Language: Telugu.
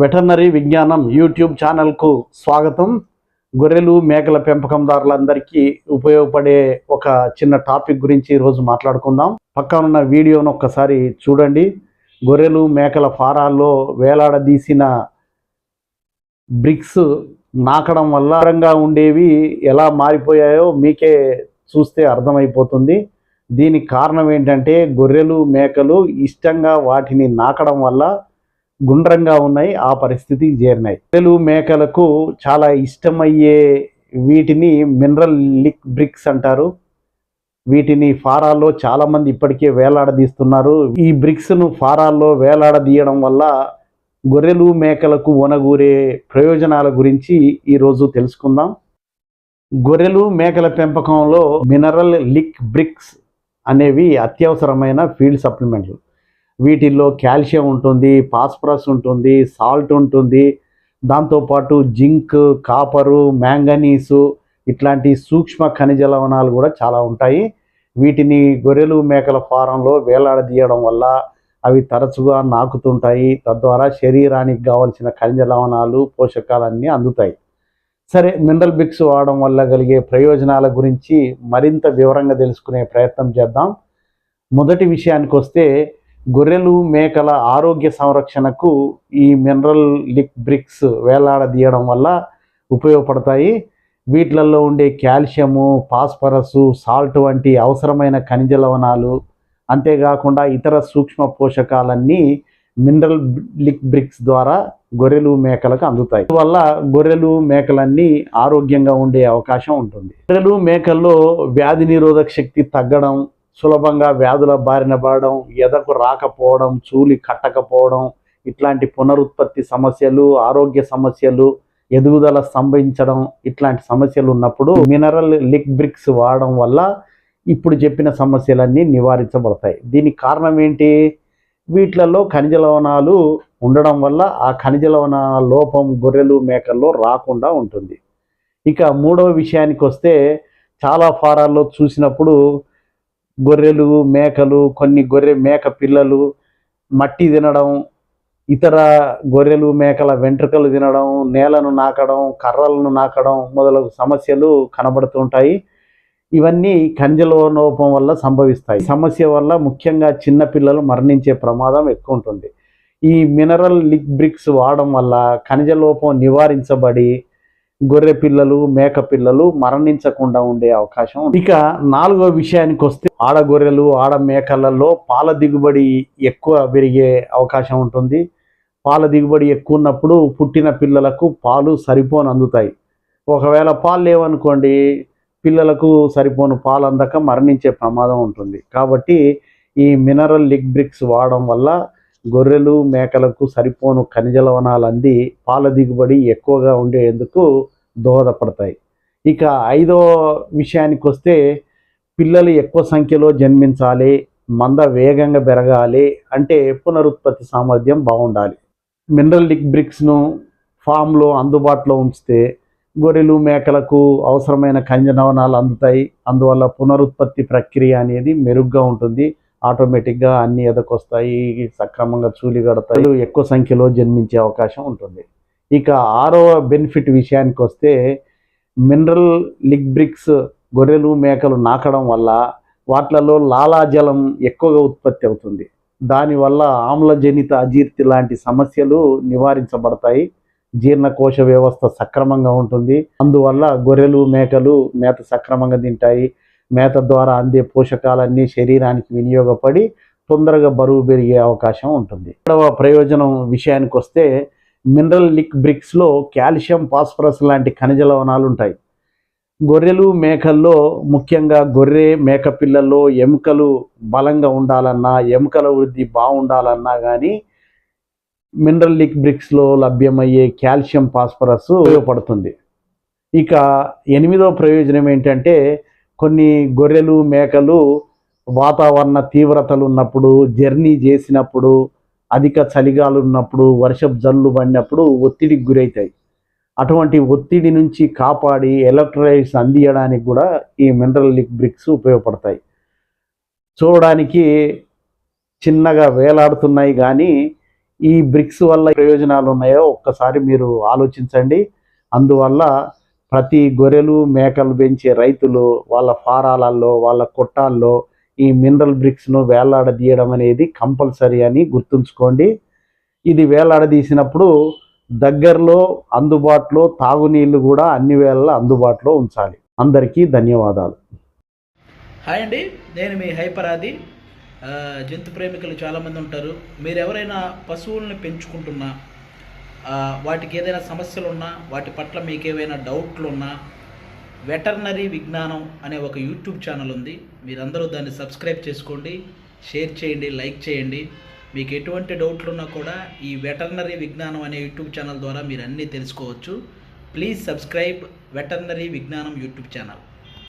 వెటర్నరీ విజ్ఞానం యూట్యూబ్ ఛానల్కు స్వాగతం. గొర్రెలు మేకల పెంపకందారులందరికీ ఉపయోగపడే ఒక చిన్న టాపిక్ గురించి ఈరోజు మాట్లాడుకుందాం. పక్కనున్న వీడియోను ఒక్కసారి చూడండి. గొర్రెలు మేకల ఫారాల్లో వేలాడదీసిన బ్రిక్స్ నాకడం వల్ల ఉండేవి ఎలా మారిపోయాయో మీకే చూస్తే అర్థమైపోతుంది. దీనికి కారణం ఏంటంటే గొర్రెలు మేకలు ఇష్టంగా వాటిని నాకడం వల్ల గుండ్రంగా ఉన్నాయి ఆ పరిస్థితికి చేరినాయి. గొర్రెలు మేకలకు చాలా ఇష్టమయ్యే వీటిని మినరల్ లిక్ బ్రిక్స్ అంటారు. వీటిని ఫారాల్లో చాలామంది ఇప్పటికే వేలాడదీస్తున్నారు. ఈ బ్రిక్స్ను ఫారాల్లో వేలాడదీయడం వల్ల గొర్రెలు మేకలకు వనగూరే ప్రయోజనాల గురించి ఈరోజు తెలుసుకుందాం. గొర్రెలు మేకల పెంపకంలో మినరల్ లిక్ బ్రిక్స్ అనేవి అత్యవసరమైన ఫీల్డ్ సప్లిమెంట్లు. వీటిల్లో కాల్షియం ఉంటుంది ఫాస్ఫరస్ ఉంటుంది సాల్ట్ ఉంటుంది. దాంతోపాటు జింక్ కాపరు మ్యాంగనీసు ఇట్లాంటి సూక్ష్మ ఖనిజ లవణాలు కూడా చాలా ఉంటాయి. వీటిని గొర్రెలు మేకల ఫారంలో వేలాడదీయడం వల్ల అవి తరచుగా నాకుతుంటాయి. తద్వారా శరీరానికి కావలసిన ఖనిజ లవణాలు పోషకాలన్నీ అందుతాయి. సరే మినరల్ బిక్స్ వాడడం వల్ల కలిగే ప్రయోజనాల గురించి మరింత వివరంగా తెలుసుకునే ప్రయత్నం చేద్దాం. మొదటి విషయానికి వస్తే గొర్రెలు మేకల ఆరోగ్య సంరక్షణకు ఈ మినరల్ లిక్ బ్రిక్స్ వేలాడదీయడం వల్ల ఉపయోగపడతాయి. వీటిలలో ఉండే కాల్షియము ఫాస్ఫరస్ సాల్ట్ వంటి అవసరమైన ఖనిజ లవణాలు అంతేకాకుండా ఇతర సూక్ష్మ పోషకాలన్నీ మినరల్ లిక్ బ్రిక్స్ ద్వారా గొర్రెలు మేకలకు అందుతాయి. వల్ల గొర్రెలు మేకలన్నీ ఆరోగ్యంగా ఉండే అవకాశం ఉంటుంది. గొర్రెలు మేకల్లో వ్యాధి నిరోధక శక్తి తగ్గడం సులభంగా వ్యాధుల బారిన పడడం ఎదకు రాకపోవడం చూలి కట్టకపోవడం ఇట్లాంటి పునరుత్పత్తి సమస్యలు ఆరోగ్య సమస్యలు ఎదుగుదల స్తంభించడం ఇట్లాంటి సమస్యలు ఉన్నప్పుడు మినరల్ లిక్ బ్రిక్స్ వాడడం వల్ల ఇప్పుడు చెప్పిన సమస్యలన్నీ నివారించబడతాయి. దీనికి కారణం ఏంటి? వీటిలలో ఖనిజ లవణాలు ఉండడం వల్ల ఆ ఖనిజ లవణ లోపం గొర్రెలు మేకల్లో రాకుండా ఉంటుంది. ఇక మూడవ విషయానికి వస్తే చాలా ఫారాల్లో చూసినప్పుడు గొర్రెలు మేకలు కొన్ని గొర్రె మేక పిల్లలు మట్టి తినడం ఇతర గొర్రెలు మేకల వెంట్రుకలు తినడం నేలను నాకడం కర్రలను నాకడం మొదలగు సమస్యలు కనబడుతుంటాయి ఇవన్నీ ఖనిజలోనోపం వల్ల సంభవిస్తాయి. సమస్య వల్ల ముఖ్యంగా చిన్నపిల్లలు మరణించే ప్రమాదం ఎక్కువ ఉంటుంది ఈ మినరల్ లిక్ బ్రిక్స్ వాడడం వల్ల ఖనిజ లోపం నివారించబడి గొర్రె పిల్లలు మేక పిల్లలు మరణించకుండా ఉండే అవకాశం ఇక నాలుగో విషయానికి వస్తే ఆడ గొర్రెలు ఆడ మేకలలో పాల దిగుబడి ఎక్కువ పెరిగే అవకాశం ఉంటుంది. పాల దిగుబడి ఎక్కువ ఉన్నప్పుడు పుట్టిన పిల్లలకు పాలు సరిపోని అందుతాయి ఒకవేళ పాలు లేవనుకోండి పిల్లలకు సరిపోను పాలు అందక మరణించే ప్రమాదం ఉంటుంది. కాబట్టి ఈ మినరల్ లిక్ బ్రిక్స్ వాడడం వల్ల గొర్రెలు మేకలకు సరిపోను ఖనిజ లవణాలు అంది పాల దిగుబడి ఎక్కువగా ఉండేందుకు దోహదపడతాయి. ఇక ఐదో విషయానికి వస్తే పిల్లలు ఎక్కువ సంఖ్యలో జన్మించాలి మంద వేగంగా పెరగాలి అంటే పునరుత్పత్తి సామర్థ్యం బాగుండాలి. మినరల్ లిక్ బ్రిక్స్ను ఫామ్లో అందుబాటులో ఉంచితే గొర్రెలు మేకలకు అవసరమైన ఖనిజ నవనాలు అందుతాయి. అందువల్ల పునరుత్పత్తి ప్రక్రియ అనేది మెరుగ్గా ఉంటుంది. ఆటోమేటిక్గా అన్ని ఎదకొస్తాయి సక్రమంగా చూలి కడతాయి. ఎక్కువ సంఖ్యలో జన్మించే అవకాశం ఉంటుంది. ఇక ఆరో బెనిఫిట్ విషయానికి వస్తే మినరల్ లిగ్బ్రిక్స్ గొర్రెలు మేకలు నాకడం వల్ల వాటిలలో లాలాజలం ఎక్కువగా ఉత్పత్తి అవుతుంది. దానివల్ల ఆమ్లజనిత అజీర్తి లాంటి సమస్యలు నివారించబడతాయి. జీర్ణకోశ వ్యవస్థ సక్రమంగా ఉంటుంది. అందువల్ల గొర్రెలు మేకలు మేత సక్రమంగా తింటాయి. మేత ద్వారా అందే పోషకాలన్నీ శరీరానికి వినియోగపడి తొందరగా బరువు పెరిగే అవకాశం ఉంటుంది. రెండవ ప్రయోజనం విషయానికి వస్తే మినరల్ లిక్ బ్రిక్స్లో కాల్షియం ఫాస్ఫరస్ లాంటి ఖనిజ లవణాలు ఉంటాయి. గొర్రెలు మేకల్లో ముఖ్యంగా గొర్రె మేక పిల్లల్లో ఎముకలు బలంగా ఉండాలన్నా ఎముకల వృద్ధి బాగుండాలన్నా కానీ మినరల్ లిక్ బ్రిక్స్లో లభ్యమయ్యే కాల్షియం ఫాస్ఫరస్ ఉపయోగపడుతుంది. ఇక ఎనిమిదో ప్రయోజనం ఏంటంటే కొన్ని గొర్రెలు మేకలు వాతావరణ తీవ్రతలు ఉన్నప్పుడు జర్నీ చేసినప్పుడు అధిక చలిగాలు ఉన్నప్పుడు వర్షపు జల్లు పడినప్పుడు ఒత్తిడికి గురవుతాయి అటువంటి ఒత్తిడి నుంచి కాపాడి ఎలక్ట్రోలైట్స్ అందియడానికి కూడా ఈ మినరల్ లిక్ బ్రిక్స్ ఉపయోగపడతాయి. చూడడానికి చిన్నగా వేలాడుతున్నాయి కానీ ఈ బ్రిక్స్ వల్ల ప్రయోజనాలు ఉన్నాయో ఒక్కసారి మీరు ఆలోచించండి. అందువల్ల ప్రతి గొర్రెలు మేకలు పెంచే రైతులు వాళ్ళ ఫారాలలో వాళ్ళ కొట్టాల్లో ఈ మినరల్ బ్రిక్స్ను వేలాడదీయడం అనేది కంపల్సరీ అని గుర్తుంచుకోండి. ఇది వేలాడదీసినప్పుడు దగ్గరలో అందుబాటులో తాగునీళ్ళు కూడా అన్ని వేళ అందుబాటులో ఉంచాలి. అందరికీ ధన్యవాదాలు. హాయ్ అండి నేను మీ హైపరాది జంతు ప్రేమికులు చాలామంది ఉంటారు. మీరు ఎవరైనా పశువుల్ని పెంచుకుంటున్నా వాటికి ఏదైనా సమస్యలు ఉన్నా వాటి పట్ల మీకు ఏవైనా డౌట్లు ఉన్నా వెటర్నరీ విజ్ఞానం అనే ఒక యూట్యూబ్ ఛానల్ ఉంది. మీరందరూ దాన్ని సబ్స్క్రైబ్ చేసుకోండి షేర్ చేయండి లైక్ చేయండి. మీకు ఎటువంటి డౌట్లు ఉన్నా కూడా ఈ వెటర్నరీ విజ్ఞానం అనే యూట్యూబ్ ఛానల్ ద్వారా మీరు అన్నీ తెలుసుకోవచ్చు. ప్లీజ్ సబ్స్క్రైబ్ వెటర్నరీ విజ్ఞానం యూట్యూబ్ ఛానల్.